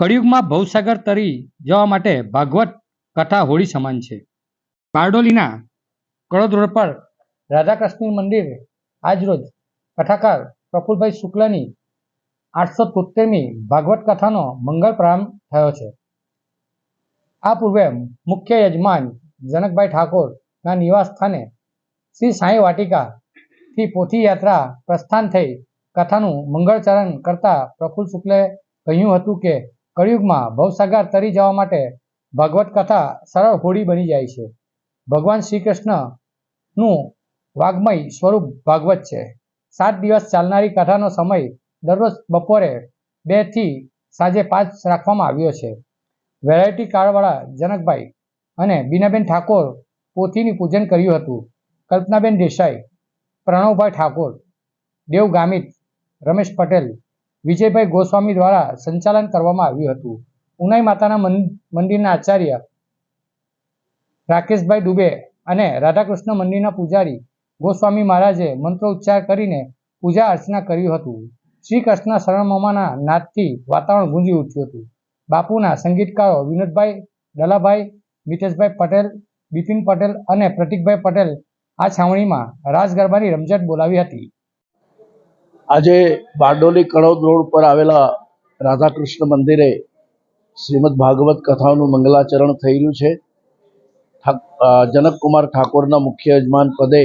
કળિયુગમાં ભવસાગર તરી જવા માટે ભાગવત કથા હોળી સમાન છે. બારડોલીના કડોદ રોડ પર રાધાકૃષ્ણ મંદિર આજરોજ કથાકાર પ્રફુલભાઈ શુક્લની આઠસો તોતેરમી ભાગવત કથાનો મંગળ પ્રારંભ થયો છે. આ પૂર્વે મુખ્ય યજમાન જનકભાઈ ઠાકોરના નિવાસ સ્થાને શ્રી સાંઈ વાટિકાથી પોથી યાત્રા પ્રસ્થાન થઈ કથાનું મંગળચરણ કરતા પ્રફુલ શુક્લે કહ્યું હતું કે કળિયુગમાં ભવસાગર તરી જવા માટે ભાગવત કથા સરળ હોડી બની જાય છે. ભગવાન શ્રી કૃષ્ણનું વાગ્મય સ્વરૂપ ભાગવત છે. સાત દિવસ ચાલનારી કથાનો સમય દરરોજ બપોરે બેથી સાંજે પાંચ રાખવામાં આવ્યો છે. વેરાયટી કાર્ડવાળા જનકભાઈ અને બીનાબેન ઠાકોર પોથીની પૂજન કર્યું હતું. કલ્પનાબેન દેસાઈ, પ્રણવભાઈ ઠાકોર દેવ ગામિત રમેશ પટેલ વિજયભાઈ ગોસ્વામી દ્વારા સંચાલન કરવામાં આવ્યું હતું. ઉનાઈ માતાના મંદિરના આચાર્ય રાકેશભાઈ દુબે અને રાધાકૃષ્ણ મંદિરના પૂજારી ગોસ્વામી મહારાજે મંત્રોચ્ચાર કરીને પૂજા અર્ચના કર્યું હતું. શ્રી કૃષ્ણ શરણમામાના નાદથી વાતાવરણ ગુંજી ઉઠ્યું હતું. બાપુના સંગીતકારો વિનોદભાઈ, દલાભાઈ, મિતેશભાઈ પટેલ, બિપિન પટેલ અને પ્રતિકભાઈ પટેલ આ છાવણીમાં રાસ ગરબાની રમઝટ બોલાવી હતી. આજે બારડોલી કડોદ રોડ પર આવેલા રાધાકૃષ્ણ મંદિરે શ્રીમદ ભાગવત કથાનું મંગલાચરણ રહ્યું છે. જનકકુમાર ઠાકોરના મુખ્ય યજમાન પદે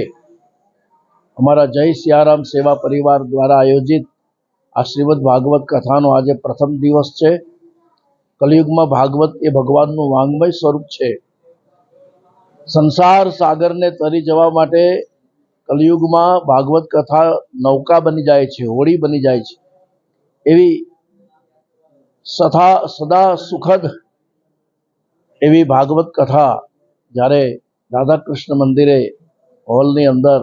અમારા જય સિયારામ સેવા પરિવાર દ્વારા આયોજિત આ શ્રીમદ ભાગવત કથાનો આજે પ્રથમ દિવસ છે. કલિયુગમાં ભાગવત એ ભગવાનનું વાંગમય સ્વરૂપ છે. સંસાર સાગરને તરી જવા માટે કલિયુગમાં ભાગવત કથા નૌકા બની જાય છે હોડી બની જાય છે. એવી સથા, સદા સુખદ એવી ભાગવત કથા જ્યારે રાધાકૃષ્ણ મંદિરે હોલની અંદર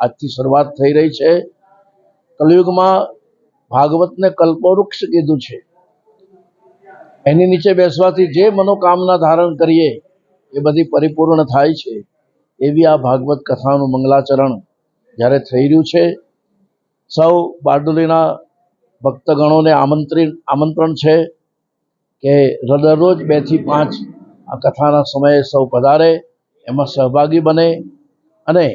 આજથી શરૂઆત થઈ રહી છે. કલિયુગમાં ભાગવતને કલ્પવૃક્ષ કીધું છે. એની નીચે બેસવાથી જે મનોકામના ધારણ કરીએ એ બધી પરિપૂર્ણ થાય છે. એવી આ ભાગવત કથાનું મંગલાચરણ જ્યારે થઈ રહ્યું છે, સૌ બારડોલીના ભક્તગણોને આમંત્રિત, આમંત્રણ છે કે દરરોજ બેથી પાંચ આ કથાના સમયે સૌ પધારે, એમાં સહભાગી બને અને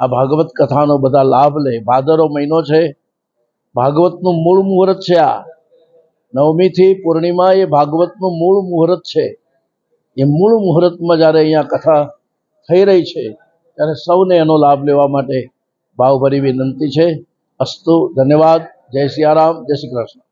આ ભાગવત કથાનો બધા લાભ લે. ભાદરો મહિનો છે. ભાગવતનું મૂળ મુહૂર્ત છે આ. નવમીથી પૂર્ણિમા એ ભાગવતનું મૂળ મુહૂર્ત છે. એ મૂળ મુહૂર્તમાં જ્યારે અહીંયા કથા થઈ રહી છે ત્યારે સૌને એનો લાભ લેવા માટે ભાવભરી વિનંતી છે. અસ્તુ, ધન્યવાદ. જય સિયારામ. જય શ્રી કૃષ્ણ.